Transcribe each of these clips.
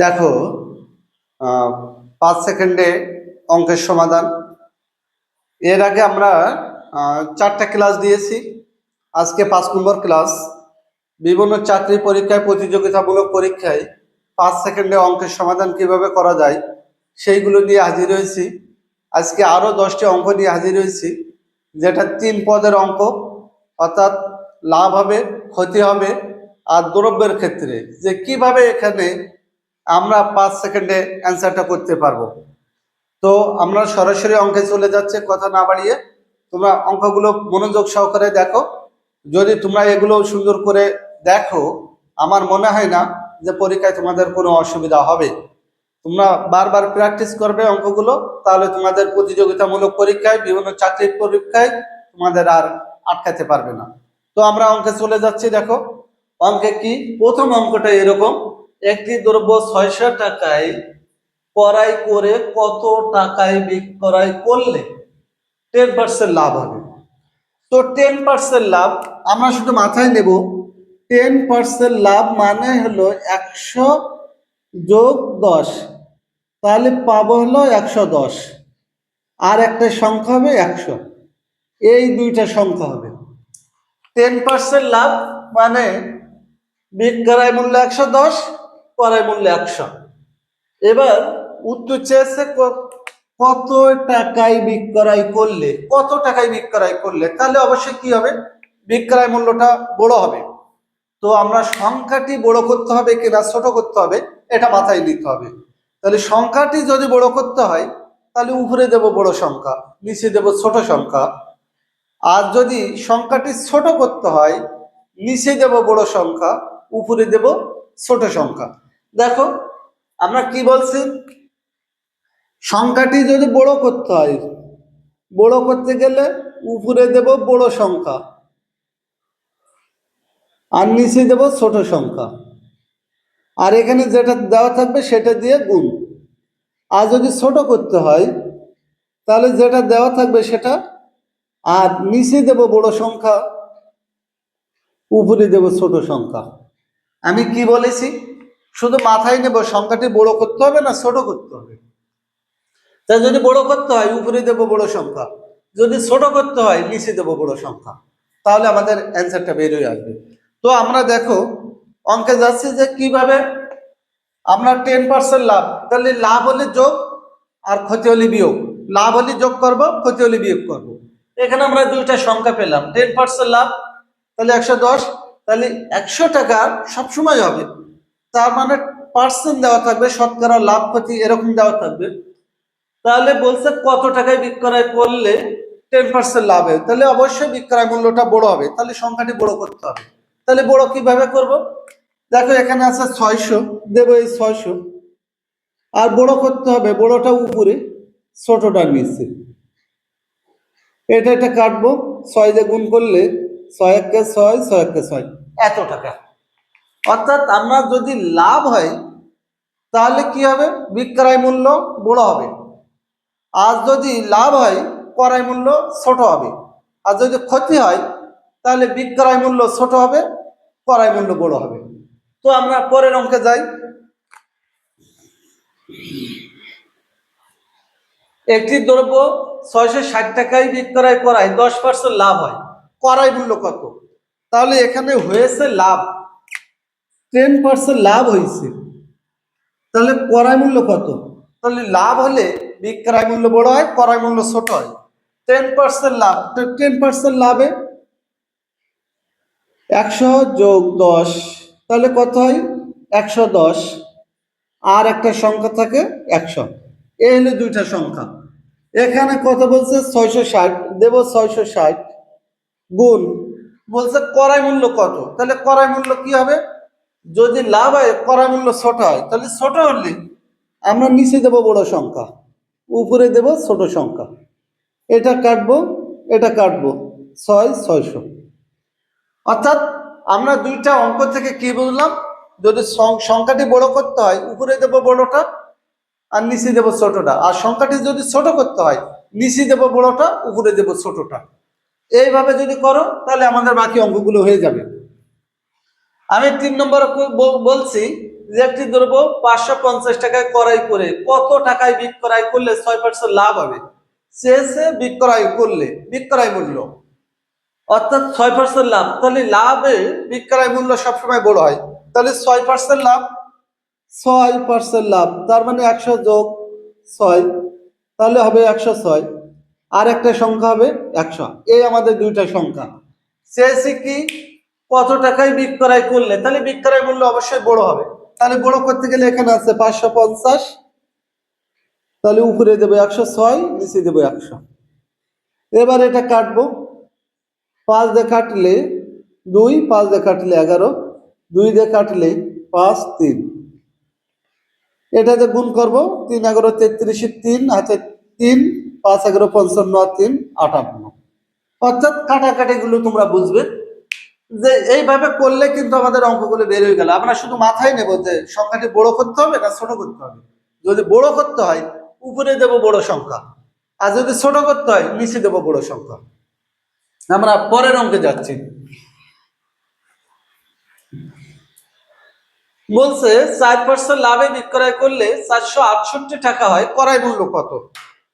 দেখো পাঁচ সেকেন্ডে অঙ্কের সমাধান। এর আগে আমরা চারটা ক্লাস দিয়েছি। আজকে পাঁচ নম্বর ক্লাস বিভিন্ন চাকরি পরীক্ষায় প্রতিযোগিতামূলক পরীক্ষায় পাঁচ সেকেন্ডে অঙ্কের সমাধান কীভাবে করা যায়, সেইগুলো নিয়ে হাজির হয়েছি। আজকে আরও দশটি অঙ্ক নিয়ে হাজির হয়েছি, যেটা তিন পদের অঙ্ক, অর্থাৎ লাভ হবে, ক্ষতি হবে, আর দ্রব্যের ক্ষেত্রে। যে কীভাবে এখানে আমরা পাঁচ সেকেন্ডে অ্যান্সারটা করতে পারব। তো আমরা সরাসরি অঙ্কে চলে যাচ্ছে, কথা না বাড়িয়ে। তোমরা অঙ্কগুলো মনোযোগ সহকারে দেখো। যদি তোমরা এগুলো সুন্দর করে দেখো, আমার মনে হয় না যে পরীক্ষায় তোমাদের কোনো অসুবিধা হবে। তোমরা বারবার প্র্যাকটিস করবে অঙ্কগুলো, তাহলে তোমাদের প্রতিযোগিতামূলক পরীক্ষায়, বিভিন্ন চাকরির পরীক্ষায় তোমাদের আর আটকাতে পারবে না। তো আমরা অঙ্কে চলে যাচ্ছি, দেখো। অঙ্কে কি? প্রথম অঙ্কটা এরকম। একটি দ্রব্য ছয়শো টাকায় ক্রয় করে কত টাকায় বিক্রয় করলে টেন পার্সেন্ট লাভ হবে? তো টেন পার্সেন্ট লাভ আমরা শুধু মাথায় নেব। টেন পার্সেন্ট লাভ মানে হলো একশো যোগ দশ। তাহলে পাবো হলো একশো দশ। আর একটা সংখ্যা হবে একশো। এই দুইটা সংখ্যা হবে। টেন পার্সেন্ট লাভ মানে বিক্রয় মূল্য একশো দশ ক্রয় মূল্য একশো। এবার উত্তর চেয়েছে কত টাকায় বিক্রয় করলে, কত টাকায় বিক্রয় করলে, তাহলে অবশ্যই কি হবে? বিক্রয় মূল্যটা বড় হবে। তো আমরা সংখ্যাটি বড় করতে হবে কিনা ছোট করতে হবে, এটা মাথায় নিতে হবে। তাহলে সংখ্যাটি যদি বড় করতে হয়, তাহলে উপরে দেব বড় সংখ্যা, নিচে দেব ছোট সংখ্যা। আর যদি সংখ্যাটি ছোট করতে হয়, নিচে দেব বড় সংখ্যা, উপরে দেব ছোট সংখ্যা। দেখো, আমরা কি বলছি? সংখ্যাটি যদি বড় করতে হয়, বড় করতে গেলে উপরে দেব বড় সংখ্যা আর নিচে দেব ছোট সংখ্যা। আর এখানে যেটা দেওয়া থাকবে সেটা দিয়ে গুণ। আর যদি ছোট করতে হয়, তাহলে যেটা দেওয়া থাকবে সেটা আর নিচে দেব বড় সংখ্যা, উপরে দেব ছোট সংখ্যা। আমি কি বলেছি? শুধু মাথায় নেব, সংখ্যাটি বড় করতে হবে না ছোট করতে হবে? তাই যদি বড় করতে হয়, উপরে দেব বড় সংখ্যা। যদি ছোট করতে হয়, নিচে দেব বড় সংখ্যা। তাহলে আমাদের অ্যান্সারটা বেরোয় আসবে। তো আমরা দেখো, অঙ্কে যাচ্ছি যে কীভাবে আমরা টেন পার্সেন্ট লাভ। তাহলে লাভ হলে যোগ আর ক্ষতি হলে বিয়োগ। লাভ হলে যোগ করব, ক্ষতি হলে বিয়োগ করব। এখানে আমরা দুইটা সংখ্যা পেলাম। টেন পার্সেন্ট লাভ, তাহলে একশো দশ, তাহলে একশো টাকা সবসময় হবে। তার মানে পার্সেন্ট দেওয়া থাকবে, শতকরা লাভ, ক্ষতি এরকম দেওয়া থাকবে। তাহলে বলছে কত টাকায় বিক্রয় করলে টেন পার্সেন্ট লাভ হবে তাহলে অবশ্যই বিক্রয় মূল্যটা বড় হবে। তাহলে সংখ্যাটি বড় করতে হবে। তাহলে বড় কীভাবে করব? দেখো এখানে আছে ছয়শো, দেবো এই ছয়শো। আর বড় করতে হবে, বড়টা উপরে, ছোটটা নিচে। এটা এটা কাটবো। ছয় দিয়ে গুণ করলে ছয় একে ছয় ছয় একে ছয়। এত টাকা। অর্থাৎ আমরা যদি লাভ হয়, তাহলে কি হবে? বিক্রয় মূল্য বড় হবে। আর যদি লাভ হয়, ক্রয় মূল্য ছোট হবে। আর যদি ক্ষতি হয়, তাহলে বিক্রয় মূল্য ছোট হবে, ক্রয় মূল্য বড় হবে। তো আমরা পরের অঙ্কে যাই। একটি দ্রব্য ছয়শো ষাট টাকায় বিক্রয় করায় দশ পার্সেন্ট লাভ হয়। ক্রয় মূল্য কত? তাহলে এখানে হয়েছে লাভ। টেন পার্সেন্ট লাভ হয়েছে তাহলে ক্রয় মূল্য কত? তাহলে লাভ হলে বিক্রয় মূল্য বড় হয় ক্রয় মূল্য ছোট হয়। টেন পার্সেন্ট লাভ টেন পার্সেন্ট লাভে একশো যোগ দশ, তাহলে কত হয়? একশো দশ। আর একটা সংখ্যা থাকে একশো। এই হলো দুইটা সংখ্যা। এখানে কত বলছে? ছয়শো ষাট। দেব ছয়শো ষাট। গুণ। বলছে ক্রয় মূল্য কত? তাহলে ক্রয় মূল্য কি হবে? যদি লাভ হয় ক্রয় মূল্য ছোট হয়, তাহলে ছোট হলে আমরা নিচে দেব বড় সংখ্যা, উপরে দেব ছোট সংখ্যা। এটা কাটবো এটা কাটবো, ছয়, ছয়শো। অর্থাৎ আমরা দুইটা অঙ্ক থেকে কি বুঝলাম? যদি সংখ্যাটি বড় করতে হয়, উপরে দেব বড়টা, আর নিচে দেব ছোটটা। আর সংখ্যাটি যদি ছোট করতে হয়, নিচে দেব বড়টা, উপরে দেব ছোটটা। এইভাবে যদি করো, তাহলে আমাদের বাকি অঙ্কগুলো হয়ে যাবে। আমি তিন নম্বর বলছি যে একটি দ্রব্য পাঁচশো পঞ্চাশ টাকায় ক্রয় করে কত টাকায় বিক্রয় করলে ছয় পার্সেন্ট লাভ হবে? শেষে বিক্রয় করলে বিক্রয় মূল্য। অর্থাৎ ছয় পার্সেন্ট লাভ। তাহলে লাভে বিক্রয় মূল্য সবসময় বড় হয়। তাহলে ছয় পার্সেন্ট লাভ। ছয় পার্সেন্ট লাভ। তার মানে একশো যোগ ছয়, তাহলে হবে একশো ছয়। আর একটা সংখ্যা হবে একশো। এই আমাদের দুইটা সংখ্যা। শেষে কি? কত টাকায় বিক্রয় করলে? তাহলে বিক্রয় মূল্য অবশ্যই বড় হবে। তাহলে বড় করতে গেলে এখানে আছে পাঁচশো পঞ্চাশ। তাহলে উপরে দেবো একশো ছয়, নিচে দেবো একশো। এবার এটা কাটবো। পাঁচ দিয়ে কাটলে দুই, পাঁচ দিয়ে কাটলে এগারো, দুই দিয়ে কাটলে পাঁচ, তিন। এটাতে গুণ করব, তিন এগারো তেত্রিশে তিন, হাতে তিন, পাঁচ এগারো পঞ্চান্ন, তিন, আটান্ন। অর্থাৎ কাটাকাটিগুলো তোমরা বুঝবে। যে এইভাবে করলে কিন্তু আমাদের অঙ্কগুলো বের হয়ে গেল। আমরা শুধু মাথায় নেব যে সংখ্যাটি বড় করতে হবে না ছোট করতে হবে। যদি বড় করতে হয়, উপরে দেব বড় সংখ্যা। আর যদি ছোট করতে হয়, নিচে দেব বড় সংখ্যা। আমরা পরের অঙ্কে যাচ্ছি। বলছে, চার পার্সেন্ট লাভে বিক্রয় করলে চারশো আটষট্টি টাকা হয়, করাই মূল্য কত?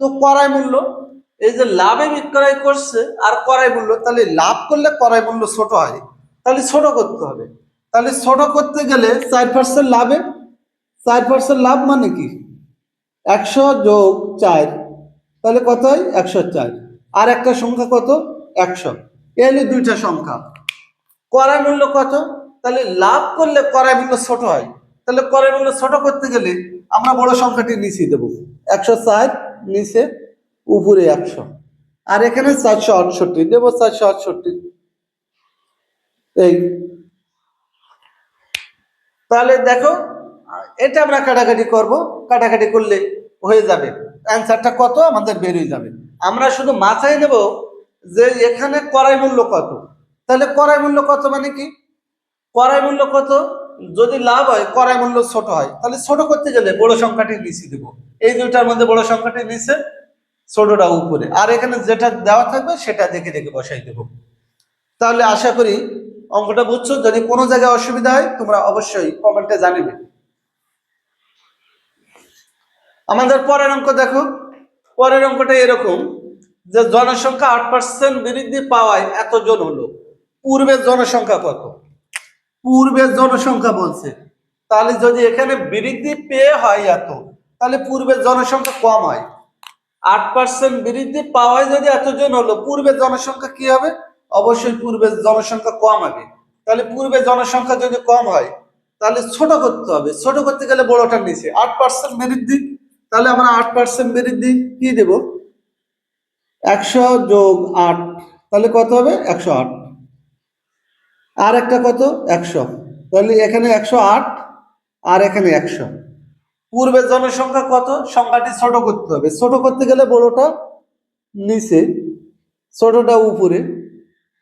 তো করাই মূল্য এই যে লাভে বিক্রয় করছে আর করাই মূল্য, তাহলে লাভ করলে করাই মূল্য ছোট হয়। তাহলে ছোট করতে হবে। তাহলে ছোট করতে গেলে চার পার্সেন্ট লাভে, চার পার্সেন্ট লাভ মানে কি? একশো যোগ চার, তাহলে কত হয়? একশো চার। আর একটা সংখ্যা কত? একশো। এ এলে দুইটা সংখ্যা। করাই মূল্য কত? তাহলে লাভ করলে করাই মূল্য ছোট হয়। তাহলে করাই মূল্য ছোট করতে গেলে আমরা বড় সংখ্যাটি নিচে দেব। একশো চার নিচে উপরে একশো। আর এখানে চারশো আটষট্টি দেব চারশো আটষট্টি। এই। তাহলে দেখো, এটা আমরা কাটাকাটি করব। কাটাকাটি করলে হয়ে যাবে। অ্যান্সারটা কত? আমাদের বেরিয়ে যাবে। আমরা শুধু মাথায় নেব যে এখানে করাই মূল্য কত। তাহলে করাই মূল্য কত মানে কি? করাই মূল্য কত? যদি লাভ হয়, করাই মূল্য ছোট হয়। তাহলে ছোট করতে গেলে বড় সংখ্যাটি নিচে দেব। এই দুইটার মধ্যে বড় সংখ্যাটি নিচে ছোটটা উপরে। আর এখানে যেটা দেওয়া থাকবে, সেটা দেখে দেখে বসাই দেব। তাহলে আশা করি অঙ্কটা বুঝছ। যদি কোনো জায়গায় অসুবিধা হয়, তোমরা অবশ্যই কমেন্টে জানিবে। আমাদের পরের অঙ্ক দেখো। পরের অঙ্কটা এরকম যে জনসংখ্যা আট পার্সেন্ট বৃদ্ধি পাওয়ায় এতজন হলো। পূর্বের জনসংখ্যা কত? পূর্বের জনসংখ্যা বলছে। তাহলে যদি এখানে বৃদ্ধি পেয়ে হয় এত, তাহলে পূর্বের জনসংখ্যা কম হয়। আট পার্সেন্ট বৃদ্ধি পাওয়ায় যদি এতজন হলো পূর্বের জনসংখ্যা কি হবে? অবশ্যই পূর্বের জনসংখ্যা কম হবে। তাহলে পূর্বের জনসংখ্যা যদি কম হয়, তাহলে ছোট করতে হবে। ছোট করতে গেলে বড়টার নিচে। আট পার্সেন্ট বৃদ্ধি, তাহলে আমরা আট পার্সেন্ট বৃদ্ধি কি দেব? একশো যোগ আট, তাহলে কত হবে? একশো আট। আর একটা কত? একশো। তাহলে এখানে একশো আট, আর এখানে একশো। পূর্বের জনসংখ্যা কত? সংখ্যাটি ছোট করতে হবে। ছোট করতে গেলে বড়টা নিচে, ছোটটা উপরে,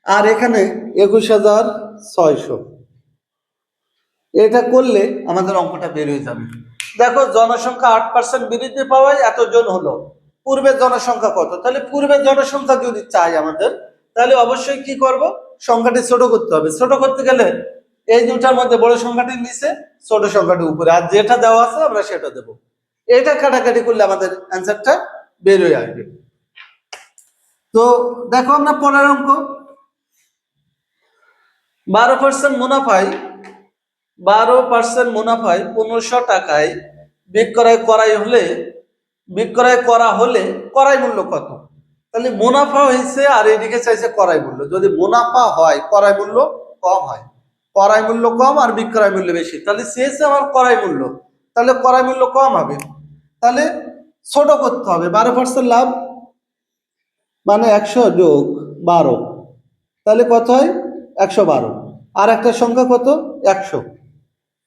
আর এখানে একুশ হাজার ছয়শো। এটা করলে আমাদের অঙ্কটা বের হয়ে যাবে। দেখো, জনসংখ্যা আট পার্সেন্ট বৃদ্ধি পাওয়ায় এতজন হলো। পূর্বের জনসংখ্যা কত? তাহলে পূর্বের জনসংখ্যা যদি চাই আমাদের, তাহলে অবশ্যই কি করব? সংখ্যাটি ছোট করতে হবে। ছোট করতে গেলে এই দুটার মধ্যে বড় সংখ্যাটি নিচে, ছোট সংখ্যাটি উপরে। আর যেটা দেওয়া আছে, আমরা সেটা দেব। এটা কাটাকাটি করলে আমাদের অ্যান্সারটা বের হয়ে আসবে। তো দেখো আমরা পরের অঙ্ক। বারো পার্সেন্ট মুনাফায়, বারো পার্সেন্ট মুনাফায় পনেরোশো টাকায় বিক্রয় করাই হলে, বিক্রয় করা হলে করাই মূল্য কত? তাহলে মুনাফা হয়েছে আর এদিকে চাইছে করাই মূল্য। যদি মুনাফা হয়, করাই মূল্য কম হয়। করাই মূল্য কম আর বিক্রয় মূল্য বেশি। তাহলে চেয়েছে আমার করাই মূল্য, তাহলে করাই মূল্য কম হবে। তাহলে ছোট করতে হবে। বারো পার্সেন্ট লাভ মানে একশো যোগ বারো। তাহলে কত হয়? একশো বারো। আর একটা সংখ্যা কত? একশো।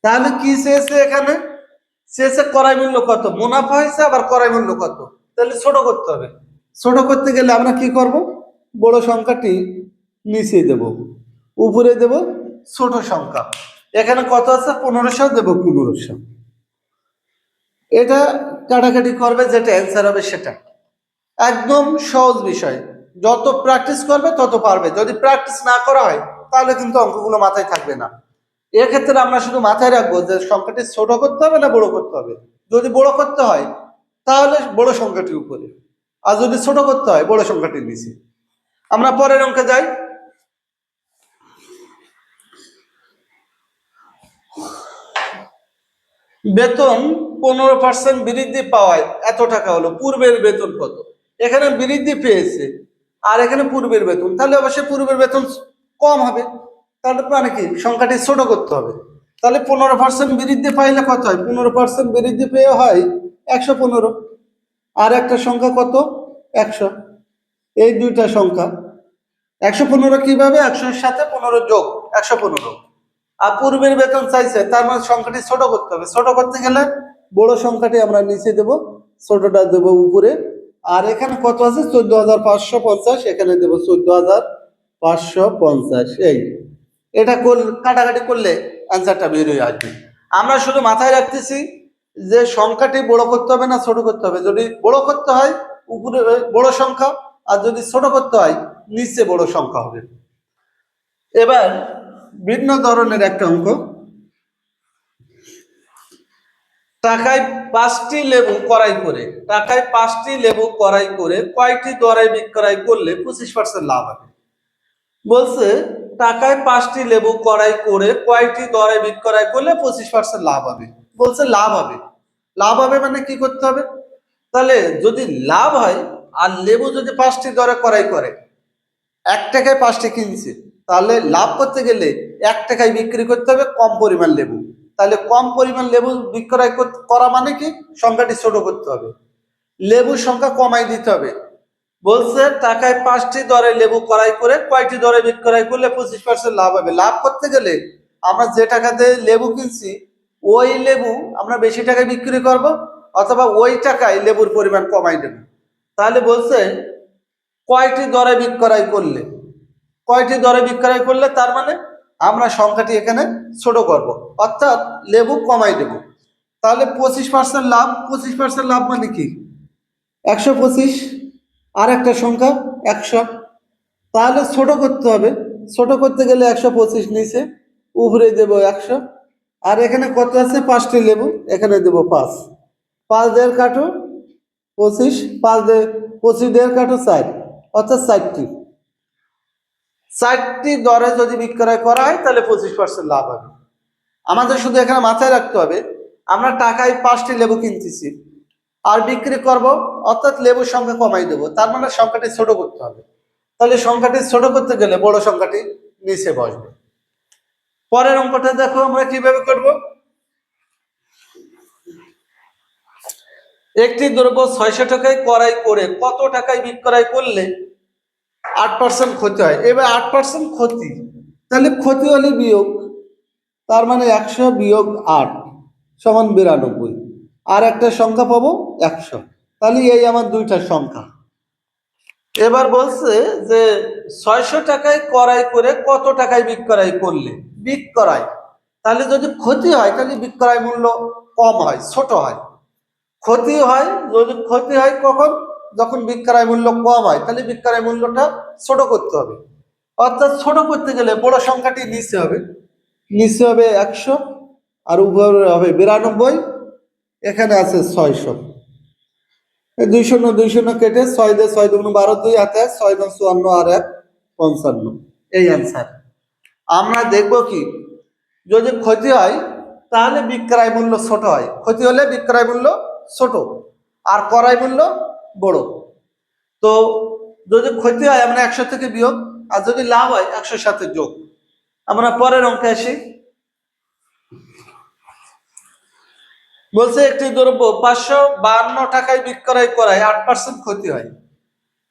তাহলে কি চেয়েছে এখানে? চেয়েছে করাই মূল্য কত? মুনাফা হয়েছে, আবার করাই মূল্য কত? তাহলে ছোট করতে হবে। ছোট করতে গেলে আমরা কি করব? বড় সংখ্যাটি নিচে দেব, উপরে দেব ছোট সংখ্যা। এখানে কত আছে? পনেরোশো, দেব পনেরোশো। এটা কাটাকাটি করবে, যেটা অ্যান্সার হবে সেটা। একদম সহজ বিষয়। যত প্র্যাকটিস করবে, তত পারবে। যদি প্র্যাকটিস না করা হয়, তাহলে কিন্তু অঙ্কগুলো মাথায় থাকবে না। এক্ষেত্রে আমরা শুধু মাথায় রাখব যে সংখ্যাটি ছোট করতে হবে না বড় করতে হবে? যদি বড় করতে হয়, তাহলে বড় সংখ্যাটি উপরে। আর যদি ছোট করতে হয়, বড় সংখ্যাটির নিচে। আমরা পরের অঙ্কে যাই। বেতন পনেরো পার্সেন্ট বৃদ্ধি পাওয়ায় এত টাকা হলো, পূর্বের বেতন কত? এখানে বৃদ্ধি পেয়েছে, আর এখানে পূর্বের বেতন, তাহলে অবশ্যই পূর্বের বেতন কম হবে। তাহলে মানে কি? সংখ্যাটি ছোট করতে হবে। তাহলে পনেরো পার্সেন্ট বৃদ্ধি পাইলে কত হয়? পনেরো পার্সেন্ট বৃদ্ধি পেয়ে হয় একশো পনেরো। আর একটা সংখ্যা কত? একশো। এই দুইটা সংখ্যা। একশো পনেরো কীভাবে? একশোর সাথে পনেরো যোগ, একশো পনেরো। আর পূর্বের বেতন চাইছে, তার মানে সংখ্যাটি ছোট করতে হবে। ছোট করতে গেলে বড় সংখ্যাটি আমরা নিচে দেব, ছোটটা দেব উপরে। আর এখানে কত আছে? চোদ্দ হাজার পাঁচশো পঞ্চাশ, এখানে দেব চোদ্দ হাজার পাঁচশো পঞ্চাশ। এই, এটা কাটাকাটি করলে অ্যান্সারটা বেরিয়ে আসবে। আমরা শুধু মাথায় রাখতেছি যে সংখ্যাটি বড় করতে হবে না ছোট করতে হবে। যদি বড় করতে হয়, উপরে বড় সংখ্যা, আর যদি ছোট করতে হয়, নিচে বড় সংখ্যা হবে। এবার ভিন্ন ধরনের একটা অঙ্ক। টাকায় পাঁচটি লেবু কড়াই করে, টাকায় পাঁচটি লেবু কড়াই করে কয়টি দরাই বিক্রয় করলে পঁচিশ পার্সেন্ট লাভ হবে? বলছে, টাকায় পাঁচটি লেবু কড়াই করে কয়টি দরে বিক্রয় করলে পঁচিশ পার্সেন্ট লাভ হবে? বলছে লাভ হবে। লাভ হবে মানে কি করতে হবে? তাহলে যদি লাভ হয়, আর লেবু যদি পাঁচটি দরে কড়াই করে, এক টাকায় পাঁচটি কিনছে তাহলে লাভ করতে গেলে এক টাকায় বিক্রি করতে হবে কম পরিমাণ লেবু। তাহলে কম পরিমাণ লেবু বিক্রয় করা মানে কি? সংখ্যাটি ছোট করতে হবে। লেবুর সংখ্যা কমাই দিতে হবে। বলছে, টাকায় পাঁচটি দরে লেবু কড়াই করে কয়টি দরে বিক্রয় করলে পঁচিশ পার্সেন্ট লাভ হবে। লাভ করতে গেলে আমরা যে টাকাতে লেবু কিনছি, ওই লেবু আমরা বেশি টাকায় বিক্রি করব অথবা ওই টাকায় লেবুর পরিমাণ কমাই দেব। তাহলে বলছে, কয়টি দরে বিক্রয় করলে? কয়টি দরে বিক্রয় করলে তার মানে আমরা সংখ্যাটি এখানে ছোট করব। অর্থাৎ লেবু কমাই দেব। তাহলে পঁচিশ পার্সেন্ট লাভ, পঁচিশ পার্সেন্ট লাভ মানে কি? একশো পঁচিশ আর একটা সংখ্যা একশো। তাহলে ছোট করতে হবে। ছোট করতে গেলে একশো পঁচিশ নিচে, উপরে দেব একশো। আর এখানে কত আছে? পাঁচটি লেবু, এখানে দেব পাঁচ। পাঁচ দেড় কাটো পঁচিশ, পাঁচ দেড় পঁচিশ দেড় কাঠো চার অর্থাৎ চারটি চারটি দরে যদি বিক্রয় করা হয়, তাহলে পঁচিশ পার্সেন্ট লাভ হবে। আমাদের শুধু এখানে মাথায় রাখতে হবে, আমরা টাকায় পাঁচটি লেবু কিনতেছি। আর বিক্রি করব, অর্থাৎ লেবুর সংখ্যা কমাই দেবো। তার মানে সংখ্যাটি ছোট করতে হবে। তাহলে সংখ্যাটি ছোট করতে গেলে বড় সংখ্যাটি নিচে বসবে। পরের অঙ্কটা দেখো আমরা কীভাবে করব। একটি দ্রব্য ছয়শো টাকায় ক্রয় করে কত টাকায় বিক্রয় করলে আট পার্সেন্ট ক্ষতি হয়। এবার আট পার্সেন্ট ক্ষতি। তাহলে ক্ষতি হলে বিয়োগ, তার মানে একশো বিয়োগ আট সমান বিরানব্বই। আর একটা সংখ্যা পাবো একশো। তাহলে এই আমার দুইটা সংখ্যা। এবার বলছে যে ছয়শো টাকায় ক্রয় করে কত টাকায় বিক্রয় করলে? বিক্রয়। তাহলে যদি ক্ষতি হয়, তাহলে বিক্রয় মূল্য কম হয়, ছোট হয়। ক্ষতি হয়, যদি ক্ষতি হয় কখন? যখন বিক্রয় মূল্য কম হয়, তাহলে বিক্রয় মূল্যটা ছোট করতে হবে। অর্থাৎ ছোট করতে গেলে বড় সংখ্যাটি নিচে হবে। নিচে হবে একশো আর উপরে হবে বিরানব্বই। এখানে আছে ছয়শো। দুই শূন্য দুই শূন্য কেটে ছয় দিয়ে ছয় দুগুণ বারো, দুই হাতে ছয় নয় চুয়ান্ন আর এক পঞ্চান্ন। এই অ্যান্সার আমরা দেখব কি, যদি ক্ষতি হয়, তাহলে বিক্রয় মূল্য ছোট হয়। ক্ষতি হলে বিক্রয় মূল্য ছোট। আর ক্রয় মূল্য বড়। তো যদি ক্ষতি হয়, আমরা একশো থেকে বিয়োগ, আর যদি লাভ হয়, একশোর সাথে যোগ। আমরা পরের অঙ্কে আসি। বলছে, একটি দ্রব্য পাঁচশো বাহান্ন টাকায় বিক্রয় করায় আট পার্সেন্ট ক্ষতি হয়।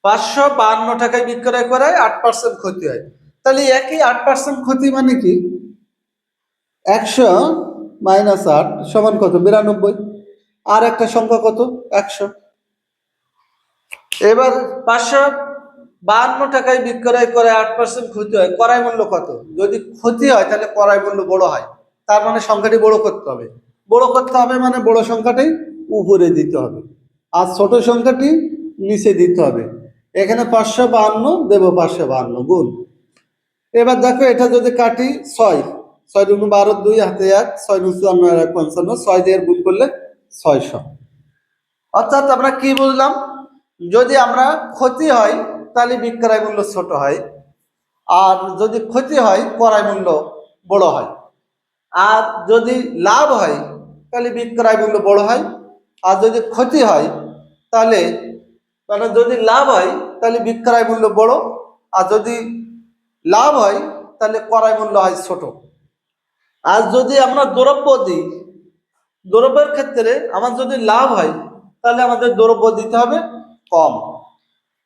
পাঁচশো বাহান্ন টাকায় বিক্রয় করায় আট পার্সেন্ট ক্ষতি হয়। তাহলে একই আট পার্সেন্ট ক্ষতি মানে কি? একশো মাইনাস আট সমান কত? বিরানব্বই। আর একটা সংখ্যা কত? একশো। এবার পাঁচশো বাহান্ন টাকায় বিক্রয় করে আট পার্সেন্ট ক্ষতি হয়, করাই মূল্য কত? যদি ক্ষতি হয়, তাহলে করাই মূল্য বড় হয়। তার মানে সংখ্যাটি বড় করতে হবে। বড় করতে হবে মানে বড় সংখ্যাটি উপরে দিতে হবে। আর ছোট সংখ্যাটি নিচে দিতে হবে। এখানে পাঁচশো বাহান্ন, দেব পাঁচশো বাহান্ন, গুণ। এবার দেখো, এটা যদি কাটি ছয় ছয় দুগুণ বারো দুই, হাতে এক, ছয় দুই চুয়ান্ন, এক পঞ্চান্ন, ছয় দিয়ে গুণ করলে ছয়শো। অর্থাৎ আমরা কি বুঝলাম? যদি আমরা ক্ষতি হয়, তাহলে বিক্রয় মূল্য ছোট হয়। আর যদি ক্ষতি হয়, ক্রয় মূল্য বড় হয়। আর যদি লাভ হয়, তাহলে বিক্রয় মূল্য বড় হয়। আর যদি ক্ষতি হয়, তাহলে মানে যদি লাভ হয়, তাহলে বিক্রয় মূল্য বড়। আর যদি লাভ হয়, তাহলে ক্রয় মূল্য হয় ছোট। আর যদি আমরা দ্রব্য দিই, দ্রব্যের ক্ষেত্রে আমার যদি লাভ হয়, তাহলে আমাদের দ্রব্য দিতে হবে। কম।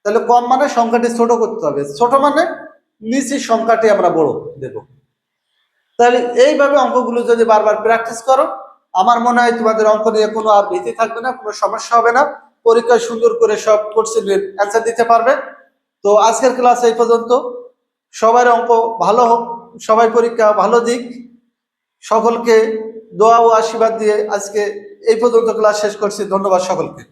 তাহলে কম মানে সংখ্যাটি ছোট করতে হবে। ছোট মানে নিচের সংখ্যাটি আমরা বড় দেব। তাহলে এইভাবে অঙ্কগুলো যদি বারবার প্র্যাকটিস করো, আমার মনে হয় তোমাদের অঙ্ক নিয়ে কোনো আর ভীতি থাকবে না, কোনো সমস্যা হবে না। পরীক্ষায় সুন্দর করে সব কোশ্চেনের অ্যান্সার দিতে পারবে। তো আজকের ক্লাস এই পর্যন্ত। সবার অঙ্ক ভালো হোক, সবাই পরীক্ষা ভালো দিক। সকলকে দোয়া ও আশীর্বাদ দিয়ে আজকে এই পর্যন্ত ক্লাস শেষ করছি। ধন্যবাদ সকলকে।